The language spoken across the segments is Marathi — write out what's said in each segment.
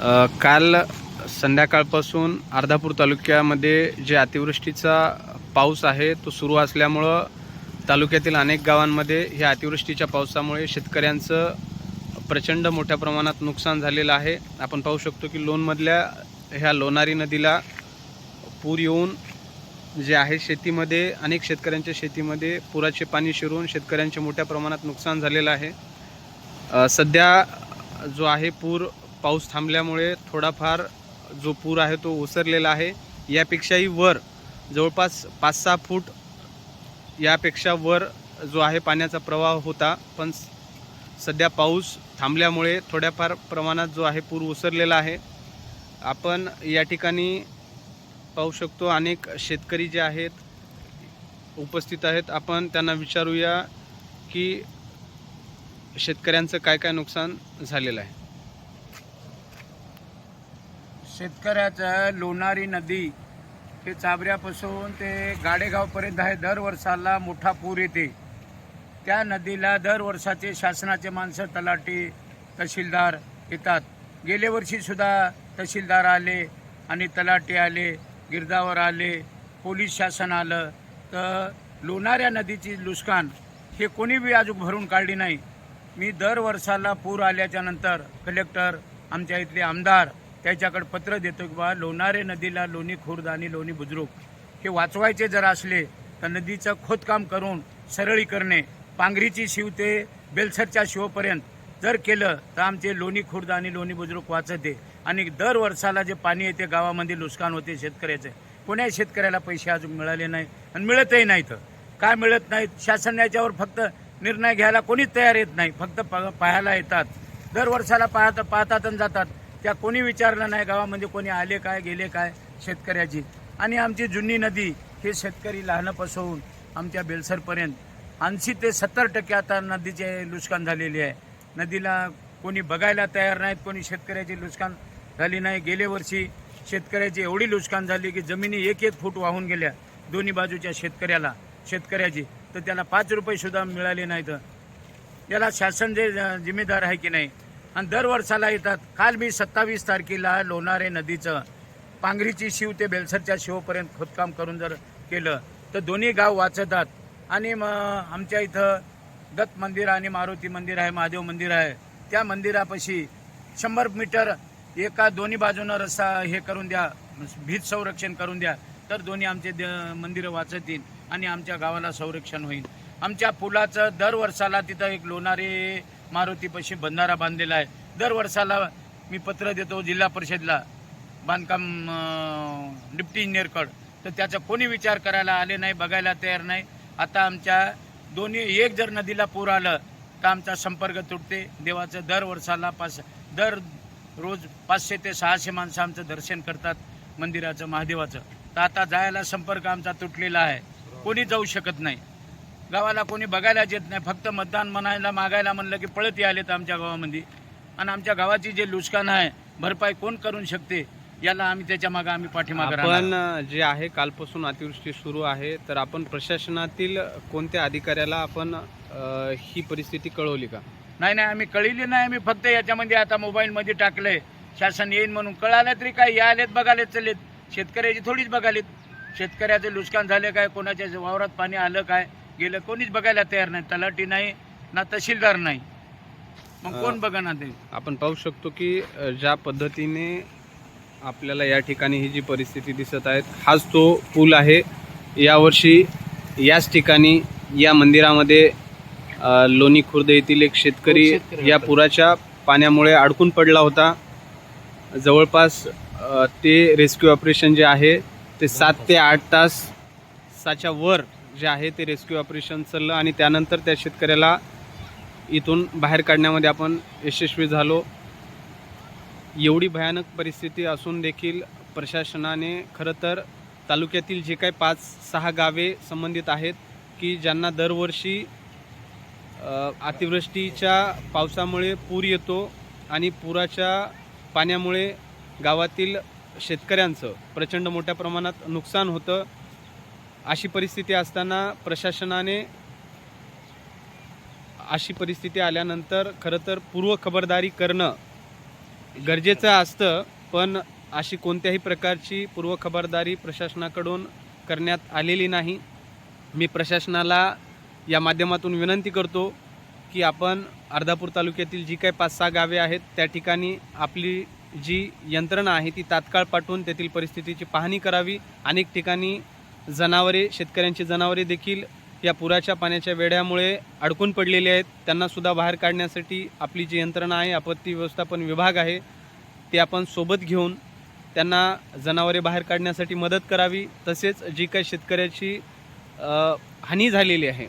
काल संध्याकाळपासून अर्धापूर तालुक्यामध्ये जे अतिवृष्टीचा पाऊस आहे तो सुरू असल्यामुळं तालुक्यातील अनेक गावांमध्ये ह्या अतिवृष्टीच्या पावसामुळे शेतकऱ्यांचं प्रचंड मोठ्या प्रमाणात नुकसान झालेलं आहे. आपण पाहू शकतो की लोणमधल्या ह्या लोणारी नदीला पूर येऊन जे आहे शेतीमध्ये अनेक शेतकऱ्यांच्या शेतीमध्ये पुराचे पाणी शिरून शेतकऱ्यांचे मोठ्या प्रमाणात नुकसान झालेलं आहे. सध्या जो आहे पूर पाऊस थांबल्यामुळे थोडाफार जो पूर आहे तो ओसरलेला आहे. यापेक्षाही वर जवळपास पाच सहा फूट यापेक्षा वर जो आहे पाण्याचा प्रवाह होता. पण स- सध्या पाऊस थांबल्यामुळे थोड्याफार प्रमाणात जो आहे पूर ओसरलेला आहे. आपण या ठिकाणी पाहू शकतो अनेक शेतकरी जे आहेत उपस्थित आहेत. आपण त्यांना विचारूया की शेतकऱ्यांचं काय काय नुकसान झालेलं आहे. शेतकऱ्याचं लोणारी नदी हे चाबऱ्यापासून ते गाडेगावपर्यंत आहे. दर वर्षाला मोठा पूर येते. त्या नदीला दर वर्षाचे शासनाचे माणसं तलाठी तहसीलदार येतात. गेल्या वर्षीसुद्धा तहसीलदार आले आणि तलाठी आले गिरदावर आले पोलीस शासन आलं. तर लोणाऱ्या नदीची लुस्कान हे कोणी बी अजून भरून काढली नाही. मी दर वर्षाला पूर आल्याच्यानंतर कलेक्टर आमच्या इथले आमदार त्याच्याकडे पत्र देतो की बा लोणारे नदीला लोणी खुर्द आणि लोणी बुद्रुक हे वाचवायचे जर असले तर नदीचं खोदकाम करून सरळी करणे पांगरीची शिव ते बेलसरच्या शिवपर्यंत जर केलं तर आमचे लोणी खुर्द आणि लोणी बुद्रुक वाचते. आणि दर वर्षाला जे पाणी येते गावामध्ये नुकसान होते शेतकऱ्याचे कोण्याही शेतकऱ्याला पैसे अजून मिळाले नाही आणि मिळतही नाहीत. काय मिळत नाहीत? शासन याच्यावर फक्त निर्णय घ्यायला कोणीच तयार येत नाही. फक्त प- पाहायला येतात. दर वर्षाला पाहता पाहतात आणि जातात. त्या कोणी विचारलं नाही गावामध्ये कोणी आले काय गेले काय शेतकऱ्याची. आणि आमची जुनी नदी हे शेतकरी लहानपासून आमच्या बेलसरपर्यंत. ऐंशी ते सत्तर टक्के आता नदीचे नुकसान झालेले आहे. नदीला कोणी बघायला तयार नाहीत कोणी शेतकऱ्याची नुकसान झाली नाही. गेल्या वर्षी शेतकऱ्याची एवढी नुकसान झाली की जमिनी एक एक फूट वाहून गेल्या दोन्ही बाजूच्या शेतकऱ्याला शेतकऱ्याची. तर त्याला पाच रुपये सुद्धा मिळाले नाहीत. याला शासन जे जिम्मेदार आहे की नाही आणि दर वर्षाला येतात. काल मी सत्तावीस तारखेला लोणारे नदीचं पांगरीची शिव ते बेलसरच्या शिवपर्यंत खोदकाम करून जर केलं तर दोन्ही गाव वाचतात. आणि मग आमच्या इथं दत्त मंदिर आणि मारुती मंदिर आहे महादेव मंदिर आहे. त्या मंदिरापाशी शंभर मीटर एका दोन्ही बाजूनं रस्ता हे करून द्या भीत संरक्षण करून द्या तर दोन्ही आमचे द- मंदिरं वाचतील आणि आमच्या गावाला संरक्षण होईल. आमच्या पुलाचं दर वर्षाला तिथं एक लोणारे मारुतीपाशी बंधारा बांधलेला आहे. दर वर्षाला मी पत्र देतो जिल्हा परिषदला बांधकाम डिप्टी इंजिनियरकड तर त्याचा कोणी विचार करायला आले नाही बघायला तयार नाही. आता आमच्या दोन्ही एक जर नदीला पूर आलं तर आमचा संपर्क तुटते. देवाचं दर वर्षाला पाच दर रोज पाचशे ते सहाशे माणसं आमचं दर्शन करतात मंदिराचं महादेवाचं. तर आता जायला संपर्क आमचा तुटलेला आहे. कोणी जाऊ शकत नाही. गावाला कोणी बघायलाच येत नाही. फक्त मतदान म्हणायला मागायला म्हणलं की पळत आलेत आमच्या गावामध्ये. आणि आमच्या गावाची जे नुकसान आहे भरपाई कोण करू शकते याला आम्ही त्याच्यामागे आम्ही पाठीमागे. आपण जे आहे कालपासून अतिवृष्टी सुरू आहे तर आपण प्रशासनातील कोणत्या अधिकाऱ्याला आपण ही परिस्थिती कळवली का? नाही नाही आम्ही कळली नाही. आम्ही फक्त याच्यामध्ये आता मोबाईलमध्ये टाकलंय. शासन येईन म्हणून कळालं तरी काय या आलेत बघालेत चाललेत. शेतकऱ्याची थोडीच बघालेत शेतकऱ्याचं नुकसान झालं काय कोणाच्या वावरात पाणी आलं काय गेलं कोणीच बघायला तयार नाही तलाठी नाही ना तहसीलदार नाही. मग कोण बघणार ते? आपण पाहू शकतो की अ, ज्या पद्धतीने आपल्याला या ठिकाणी ही जी परिस्थिती दिसत आहेत हाच तो पूल आहे. यावर्षी याच ठिकाणी या मंदिरामध्ये अ, लोणी खुर्द येथील एक शेतकरी या. पुराच्या पाण्यामुळे अडकून पडला होता. जवळपास अ, ते रेस्क्यू ऑपरेशन जे आहे ते सात ते आठ तासाच्या वर जे आहे ते रेस्क्यू ऑपरेशन चाललं आणि त्यानंतर त्या शेतकऱ्याला इथून बाहेर काढण्यामध्ये आपण यशस्वी झालो. एवढी भयानक परिस्थिती असून देखील प्रशासनाने खरं तर तालुक्यातील जे काही पाच सहा गावे संबंधित आहेत की ज्यांना दरवर्षी अतिवृष्टीच्या पावसामुळे पूर येतो आणि पुराच्या पाण्यामुळे गावातील शेतकऱ्यांचं प्रचंड मोठ्या प्रमाणात नुकसान होतं. अशी परिस्थिती असताना प्रशासनाने अशी परिस्थिती आल्यानंतर खरं तर पूर्व खबरदारी करणं गरजेचं असतं पण अशी कोणत्याही प्रकारची पूर्व खबरदारी प्रशासनाकडून करण्यात आलेली नाही. मी प्रशासनाला या माध्यमातून विनंती करतो की आपण अर्धापूर तालुक्यातील जी काही पाच सहा गावे आहेत त्या ठिकाणी आपली जी यंत्रणा आहे ती तात्काळ पाठवून तेथील परिस्थितीची पाहणी करावी. अनेक ठिकाणी जनावरे शेतकऱ्यांची जनावरे देखील या पुराच्या पाण्याच्या वेढ्यामुळे अडकून पडलेली आहेत. त्यांनासुद्धा बाहेर काढण्यासाठी आपली जी यंत्रणा आहे आपत्ती व्यवस्थापन विभाग आहे ते आपण सोबत घेऊन त्यांना जनावरे बाहेर काढण्यासाठी मदत करावी. तसेच जी काही शेतकऱ्याची हानी झालेली आहे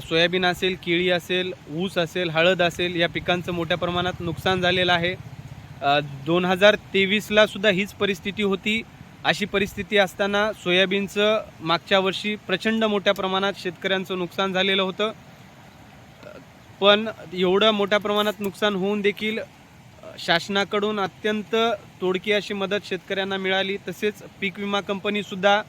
सोयाबीन असेल केळी असेल ऊस असेल हळद असेल या पिकांचं मोठ्या प्रमाणात नुकसान झालेलं आहे. दोन हजार तेवीसलासुद्धा हीच परिस्थिती होती. अशी परिस्थिती असताना सोयाबीनचं मागच्या वर्षी प्रचंड मोठ्या प्रमाणात शेतकऱ्यांचं नुकसान झालेलं होतं. पण एवढं मोठ्या प्रमाणात नुकसान होऊन देखील शासनाकडून अत्यंत तोडकी अशी मदत शेतकऱ्यांना मिळाली. तसेच पीक विमा कंपनीसुद्धा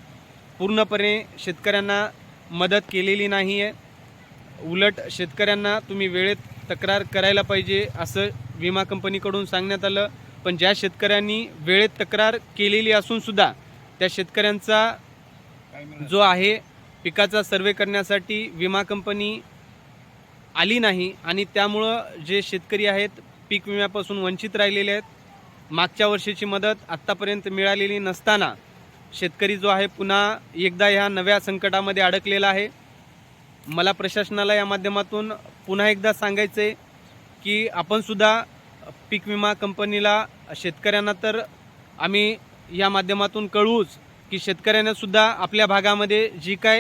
पूर्णपणे शेतकऱ्यांना मदत केलेली नाही आहे उलट शेतकऱ्यांना तुम्ही वेळेत तक्रार करायला पाहिजे असं विमा कंपनीकडून सांगण्यात आलं. पण ज्या शेतकऱ्यांनी वेळेत तक्रार केलेली असूनसुद्धा त्या शेतकऱ्यांचा जो आहे पिकाचा सर्वे करण्यासाठी विमा कंपनी आली नाही आणि त्यामुळं जे शेतकरी आहेत पीक विम्यापासून वंचित राहिलेले आहेत. मागच्या वर्षीची मदत आत्तापर्यंत मिळालेली नसताना शेतकरी जो आहे पुन्हा एकदा ह्या नव्या संकटामध्ये अडकलेला आहे. मला प्रशासनाला या माध्यमातून पुन्हा एकदा सांगायचं आहे की आपणसुद्धा पीक विमा कंपनीला शेतकऱ्यांना तर आम्ही या माध्यमातून कळवूच की शेतकऱ्यांनासुद्धा आपल्या भागामध्ये जी काय